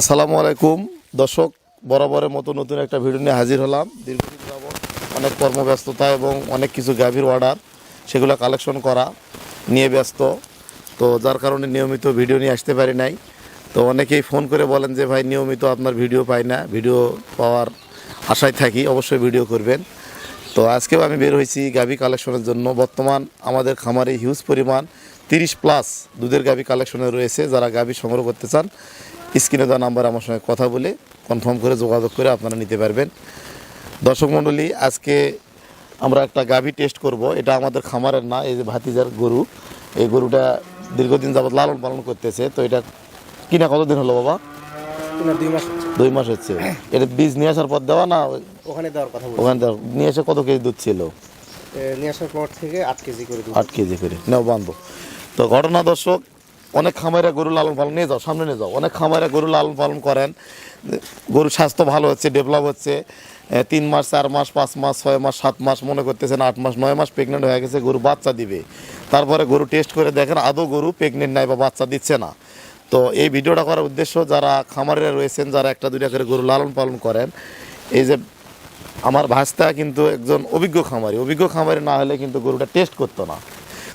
আসসালামু আলাইকুম। দর্শক, বরাবরের মতো নতুন একটা ভিডিও নিয়ে হাজির হলাম। দীর্ঘদিন যাবৎ অনেক কর্মব্যস্ততা এবং অনেক কিছু গাভীর অর্ডার সেগুলো কালেকশন করা নিয়ে ব্যস্ত। তো যার কারণে নিয়মিত ভিডিও নিয়ে আসতে পারি নাই। তো অনেকেই ফোন করে বলেন যে, ভাই, নিয়মিত আপনার ভিডিও পাই না। ভিডিও পাওয়ার আশায় থাকি, অবশ্যই ভিডিও করবেন। তো আজকেও আমি বের হয়েছি গাভী কালেকশনের জন্য। বর্তমান আমাদের খামারে হিউজ পরিমাণ তিরিশ প্লাস দুধের গাভী কালেকশনে রয়েছে। যারা গাভী সংগ্রহ করতে চান স্ক্রিনে দেওয়া নাম্বার আমার সঙ্গে কথা বলে কনফার্ম করে যোগাযোগ করে আপনারা নিতে পারবেন। দর্শক মণ্ডলী আজকে আমরা একটা গাভী টেস্ট করব। এটা আমাদের খামারের না এই যে ভাতিজার গরু। এই গরুটা দীর্ঘদিন যাবত লালন পালন করতেছে। তো এটা কিনা কতদিন হলো বাবা? দুই মাস হচ্ছে। এটা বীজ নিয়ে আসার পর দেওয়া না ওখানে দেওয়ার কথা ওখানে দেওয়া- নিয়ে এসে কত কেজি দুধ ছিল? নিয়ে আসার পর থেকে আট কেজি করে আট কেজি করে। নেও বান্ধব তো ঘটনা দর্শক অনেক খামারে গরু লালন পালন, নিয়ে যাও, সামনে নিয়ে যাও। অনেক খামারে গরু লালন পালন করেন। গরুর স্বাস্থ্য ভালো হচ্ছে, ডেভেলপ হচ্ছে। তিন মাস, চার মাস, পাঁচ মাস, ছয় মাস, সাত মাস মনে করতেছেন, আট মাস, নয় মাস প্রেগনেন্ট হয়ে গেছে, গরু বাচ্চা দিবে। তারপরে গরু টেস্ট করে দেখেন, আদৌ গরু প্রেগনেন্ট নাই বা বাচ্চা দিচ্ছে না। তো এই ভিডিওটা করার উদ্দেশ্য, যারা খামারে রয়েছেন, যারা একটা, দুইটা করে গরু লালন পালন করেন, এই যে আমার ভাস্তা কিন্তু একজন অভিজ্ঞ খামারি। অভিজ্ঞ খামারি না হলে কিন্তু গরুটা টেস্ট করতো না।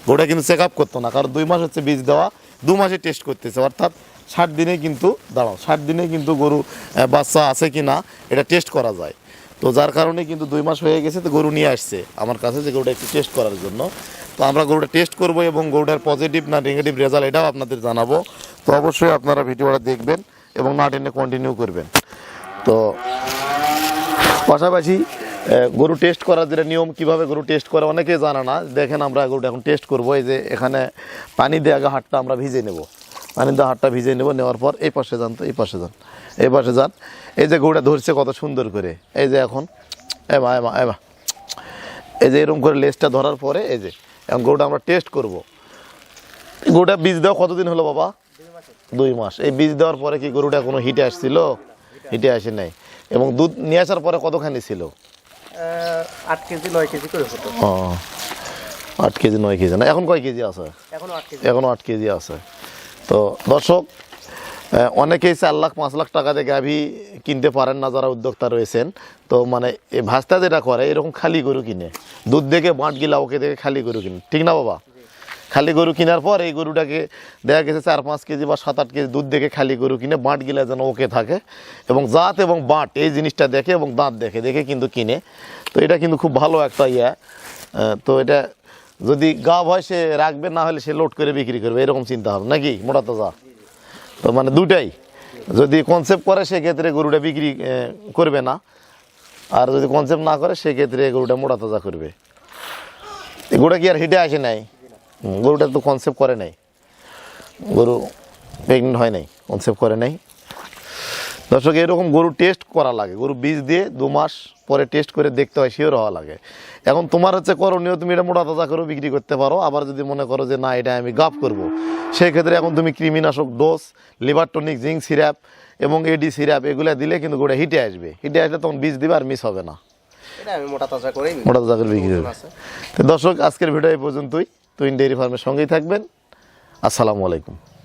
গরুটা কিন্তু চেক আপ করতো না, কারণ দুই মাস হচ্ছে বীজ দেওয়া, দু মাসে টেস্ট করতেছে। অর্থাৎ ষাট দিনে কিন্তু, দাঁড়াও, ষাট দিনে কিন্তু গরু বাচ্চা আছে কি না এটা টেস্ট করা যায়। তো যার কারণে কিন্তু দুই মাস হয়ে গেছে, তো গরু নিয়ে আসছে আমার কাছে যে গরুটা একটু টেস্ট করার জন্য। তো আমরা গরুটা টেস্ট করব এবং গরুটার পজিটিভ না নেগেটিভ রেজাল্ট এটাও আপনাদের জানাব। তো অবশ্যই আপনারা ভিডিওটা দেখবেন এবং না টেনে কন্টিনিউ করবেন। তো পাশাপাশি গরু টেস্ট করার যেটা নিয়ম, কীভাবে গরু টেস্ট করে অনেকে জানে না। দেখেন আমরা গরুটা এখন টেস্ট করব, এই যে এখানে পানি দিয়ে আগে হাটটা আমরা ভিজে নেব। পানি দিয়ে হাটটা ভিজে নেব, নেওয়ার পর এই পাশে যান তো, এই পাশে যান। এই পাশে যান। এই যে গরুটা ধরছে কত সুন্দর করে। এই যে এখন এমা এমা এমা এই যে এরকম করে লেজটা ধরার পরে, এই যে এখন গরুটা আমরা টেস্ট করব। গরুটা বীজ দেওয়া কতদিন হলো বাবা? দুই মাস। এই বীজ দেওয়ার পরে কি গরুটা কোনো হিটে আসছিল? হিটে আসে নাই। এবং দুধ নিয়ে আসার পরে কতখানি ছিল? আট কেজি নয় কেজি করে হতো। ও আট কেজি নয় কেজি। না এখন কয় কেজি আছে? এখনও আট কেজি। এখনও আট কেজি আছে। তো দর্শক অনেকেই চার লাখ পাঁচ লাখ টাকা দিয়ে গাভী কিনতে পারেন না যারা উদ্যোক্তা রয়েছেন। তো মানে এই ভাস্তা যেটা করে এরকম খালি গরু কিনে। দুধ দেখে বাঁট গিলা ওকে দেখে খালি গরু কিনে। ঠিক না বাবা? খালি গরু কেনার পর এই গরুটাকে দেখা গেছে চার পাঁচ কেজি বা সাত আট কেজি দুধ দেখে খালি গরু কিনে বাঁট গিলা যেন ওকে থাকে এবং জাত এবং বাঁট, এই জিনিসটা দেখে এবং দাঁত দেখে দেখে কিন্তু কিনে। তো এটা কিন্তু খুব ভালো একটা ইয়া। তো এটা যদি গাভ হয় সে রাখবে, না হলে সে লোড করে বিক্রি করবে, এরকম চিন্তা হবে নাকি? মোটা তাজা। তো মানে দুটাই যদি কনসেপ্ট করে, সেক্ষেত্রে গরুটা বিক্রি করবে না। আর যদি কনসেপ্ট না করে, সেক্ষেত্রে গরুটা মোটা তাজা করবে। গরুটা কি আর হিটে আসে নাই? গরুটা তো কনসেপ্ট করে নাই। গরু প্রেগনেন্ট হয় নাই কনসেপ্ট করে নাই। দর্শক এরকম গরু টেস্ট করা লাগে। গরু বীজ দিয়ে দু মাস পরে টেস্ট করে দেখতে হয় শিওর হওয়া লাগে। এখন তোমার হচ্ছে করণীয় তুমি এটা মোটা তাজা করে বিক্রি করতে পারো। আবার যদি মনে করো যে না এটা আমি গাপ করব। সেই ক্ষেত্রে এখন তুমি কৃমিনাশক dose liver tonic zinc syrup এবং এডি সিরাপ এগুলো দিলে কিন্তু গোটা হিটে আসবে। হিটে আসলে তখন বীজ দিবে আর মিস হবে না। আমি মোটা তাজা করেই মোটা তাজা করে বিক্রি তো দর্শক আজকের ভিডিও এই পর্যন্তই। তুইন ডেয়ারি ফার্মের সঙ্গেই থাকবেন। আসসালামু আলাইকুম।